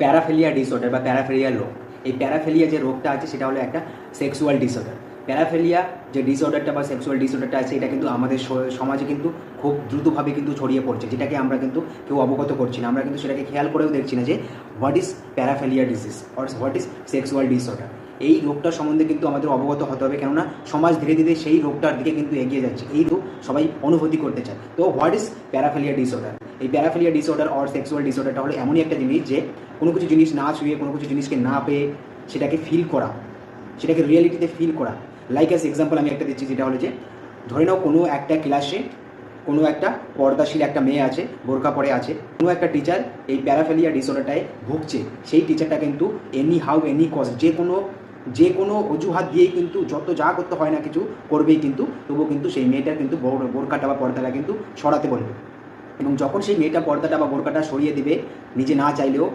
প্যারাফেলিয়া disorder বা প্যারাফেলিয়া রোগ। এই প্যারাফেলিয়া যে রোগটা আছে, সেটা হলো একটা সেক্সুয়াল ডিসঅর্ডার প্যারাফেলিয়া যে ডিসঅর্ডারটা বা সেক্সুয়াল ডিসঅর্ডারটা আছে, এটা কিন্তু আমাদের সমাজে কিন্তু খুব দ্রুতভাবে কিন্তু ছড়িয়ে পড়ছে, যেটাকে আমরা কিন্তু কেউ অবগত করছি না। আমরা কিন্তু সেটাকে খেয়াল করেও দেখছি না যে what is paraphilia disease or what is sexual disorder এই রোগটার সম্বন্ধে কিন্তু আমাদের অবগত হতে হবে। কেননা সমাজ ধীরে ধীরে সেই রোগটার দিকে কিন্তু এগিয়ে যাচ্ছে। এই রোগ সবাই অনুভূতি করতে চায়। তো হোয়াট ইজ প্যারাফেলিয়া ডিসঅর্ডার এই প্যারাফেলিয়া ডিসঅর্ডার অর সেক্সুয়াল ডিসঅর্ডারটা হলো এমনই একটা জিনিস যে কোনো কিছু জিনিস না ছুঁয়ে, কোনো কিছু জিনিসকে না পেয়ে সেটাকে ফিল করা, সেটাকে রিয়েলিটিতে ফিল করা। লাইক অ্যাস এক্সাম্পল আমি একটা দিচ্ছি, যেটা হলো যে ধরে নাও কোনো একটা ক্লাসে কোনো একটা পর্দাশীল একটা মেয়ে আছে বোরকা পরে আছে, কোনো একটা টিচার এই প্যারাফেলিয়া ডিসঅর্ডারটায় ভুগছে। সেই টিচারটা কিন্তু এনি হাউ এনি কজ যে কোনো যে কোনো অজুহাত দিয়েই কিন্তু যত যা করতে হয় না কিছু করবেই কিন্তু, তবুও কিন্তু সেই মেয়েটা কিন্তু বোর- বোরকাটা বা পর্দাটা কিন্তু সরাতে বলবে। এবং যখন সেই মেয়েটা পর্দাটা বা বোরকাটা সরিয়ে দেবে, নিজে না চাইলেও